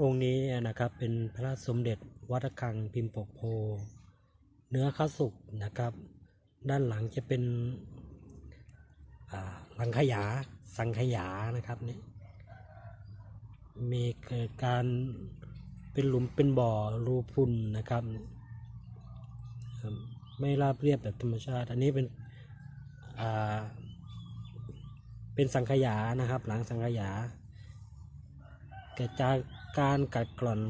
องค์นี้นะครับเป็นพระสมเด็จวัดระฆังพิมพ์ปกโพ เนื้อข้าวสุกนะครับ ด้านหลังจะเป็นอ่าหลังขยาสังขยานะครับนี่มีเกิดการเป็นหลุมเป็นบ่อรูพุ่นนะครับ ไม่ราบเรียบแบบธรรมชาติ อันนี้เป็นเป็นสังขยานะครับ หลังสังขยาเกิดจาก การกัดกร่อน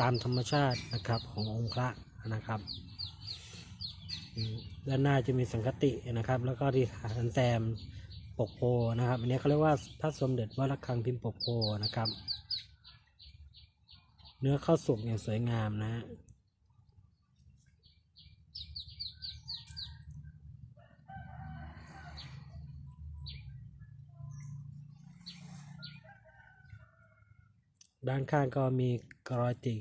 ตามธรรมชาตินะครับขององค์พระนะครับด้านหน้าจะมีสังคตินะครับ แล้วก็ที่ฐานแซมปกโพนะครับอันนี้เขาเรียกว่าพระสมเด็จวัดระฆังพิมพ์ปกโพนะครับ เนื้อข้าวสุกอย่างสวยงามนะฮะ ด้านข้างก็มีกรอยติ